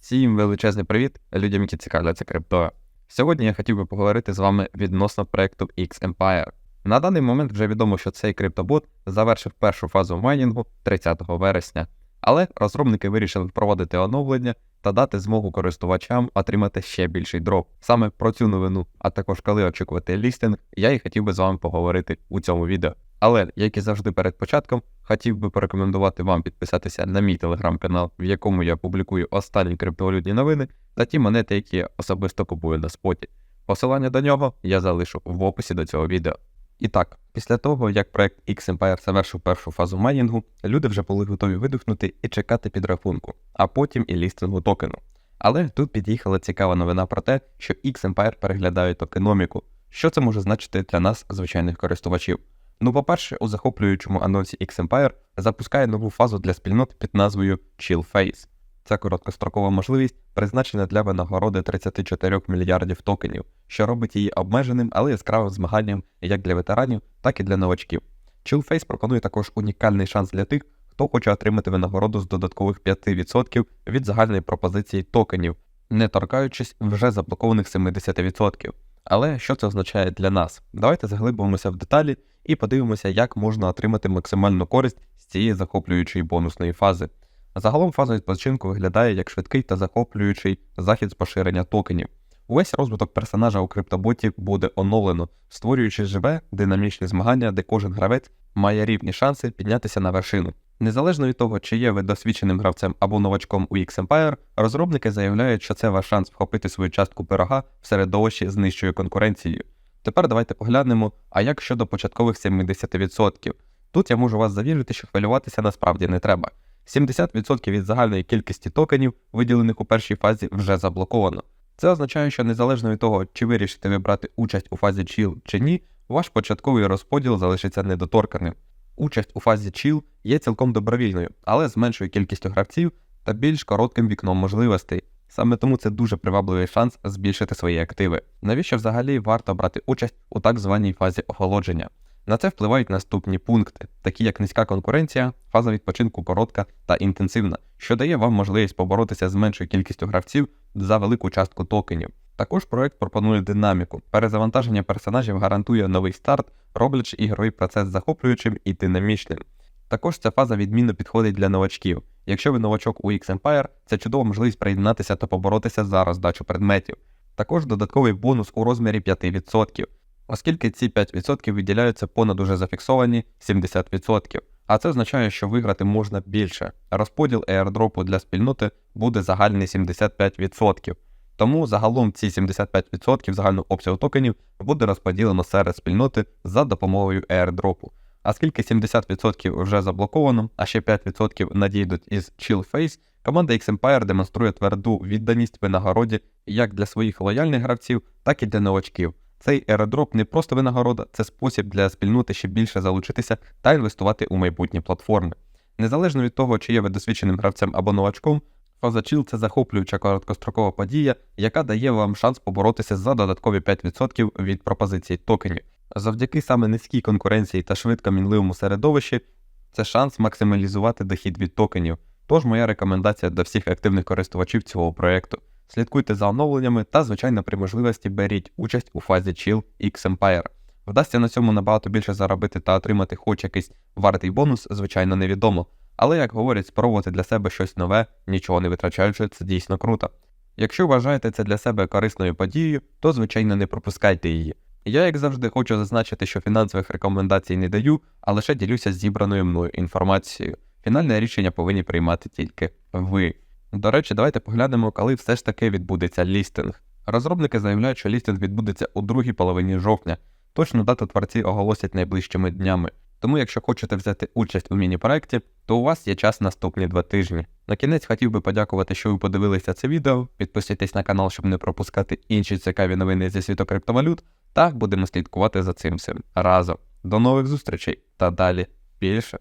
Всім величезний привіт людям, які цікавляться криптою. Сьогодні я хотів би поговорити з вами відносно проекту X Empire. На даний момент вже відомо, що цей криптобот завершив першу фазу майнінгу 30 вересня, але розробники вирішили впровадити оновлення та дати змогу користувачам отримати ще більший дроп. Саме про цю новину, а також коли очікувати лістинг, я і хотів би з вами поговорити у цьому відео. Але, як і завжди перед початком, хотів би порекомендувати вам підписатися на мій телеграм-канал, в якому я публікую останні криптовалютні новини та ті монети, які я особисто купую на споті. Посилання до нього я залишу в описі до цього відео. І так, після того, як проект X Empire завершив першу фазу майнінгу, люди вже були готові видихнути і чекати підрахунку, а потім і лістингу токену. Але тут під'їхала цікава новина про те, що X Empire переглядає токеноміку. Що це може значити для нас, звичайних користувачів? Ну, по-перше, у захоплюючому анонсі X Empire запускає нову фазу для спільнот під назвою Chill Phase. Це короткострокова можливість, призначена для винагороди 34 мільярдів токенів, що робить її обмеженим, але яскравим змаганням як для ветеранів, так і для новачків. Chill Phase пропонує також унікальний шанс для тих, хто хоче отримати винагороду з додаткових 5% від загальної пропозиції токенів, не торкаючись вже заблокованих 70%. Але що це означає для нас? Давайте заглибимося в деталі і подивимося, як можна отримати максимальну користь з цієї захоплюючої бонусної фази. Загалом фаза відпочинку виглядає як швидкий та захоплюючий захід з поширення токенів. Увесь розвиток персонажа у криптоботі буде оновлено, створюючи живе, динамічне змагання, де кожен гравець має рівні шанси піднятися на вершину. Незалежно від того, чи є ви досвідченим гравцем або новачком у X Empire, розробники заявляють, що це ваш шанс вхопити свою частку пирога в середовищі з нижчою конкуренцією. Тепер давайте поглянемо, а як щодо початкових 70%. Тут я можу вас завірити, що хвилюватися насправді не треба. 70% від загальної кількості токенів, виділених у першій фазі, вже заблоковано. Це означає, що незалежно від того, чи вирішите ви брати участь у фазі Chill чи ні, ваш початковий розподіл залишиться недоторканим. Участь у фазі Chill є цілком добровільною, але з меншою кількістю гравців та більш коротким вікном можливостей. Саме тому це дуже привабливий шанс збільшити свої активи. Навіщо взагалі варто брати участь у так званій фазі охолодження? На це впливають наступні пункти, такі як низька конкуренція, фаза відпочинку коротка та інтенсивна, що дає вам можливість поборотися з меншою кількістю гравців за велику частку токенів. Також проект пропонує динаміку. Перезавантаження персонажів гарантує новий старт, роблячи ігровий процес захоплюючим і динамічним. Також ця фаза відмінно підходить для новачків. Якщо ви новачок у X Empire, це чудова можливість приєднатися та поборотися за роздачу предметів. Також додатковий бонус у розмірі 5%, оскільки ці 5% виділяються понад уже зафіксовані 70%. А це означає, що виграти можна більше. Розподіл аірдропу для спільноти буде загальний 75%. Тому загалом ці 75% загального обсягу токенів буде розподілено серед спільноти за допомогою airdropу. А скільки 70% вже заблоковано, а ще 5% надійдуть із Chill Phase, команда X Empire демонструє тверду відданість винагороді як для своїх лояльних гравців, так і для новачків. Цей airdrop не просто винагорода, це спосіб для спільноти ще більше залучитися та інвестувати у майбутні платформи. Незалежно від того, чи є ви досвідченим гравцем або новачком, фаза Chill – це захоплююча короткострокова подія, яка дає вам шанс поборотися за додаткові 5% від пропозицій токенів. Завдяки саме низькій конкуренції та швидко мінливому середовищі, це шанс максималізувати дохід від токенів. Тож моя рекомендація до всіх активних користувачів цього проєкту. Слідкуйте за оновленнями та, звичайно, при можливості беріть участь у фазі Chill X Empire. Вдасться на цьому набагато більше заробити та отримати хоч якийсь вартий бонус, звичайно, невідомо. Але, як говорять, спробувати для себе щось нове, нічого не витрачаючи, це дійсно круто. Якщо вважаєте це для себе корисною подією, то звичайно не пропускайте її. Я, як завжди, хочу зазначити, що фінансових рекомендацій не даю, а лише ділюся зібраною мною інформацією. Фінальне рішення повинні приймати тільки ви. До речі, давайте поглянемо, коли все ж таки відбудеться лістинг. Розробники заявляють, що лістинг відбудеться у другій половині жовтня. Точну дату творці оголосять найближчими днями. Тому, якщо хочете взяти участь у міні-проекті, то у вас є час наступні два тижні. На кінець хотів би подякувати, що ви подивилися це відео. Підписуйтесь на канал, щоб не пропускати інші цікаві новини зі світу криптовалют. Та будемо слідкувати за цим всім разом. До нових зустрічей та далі більше.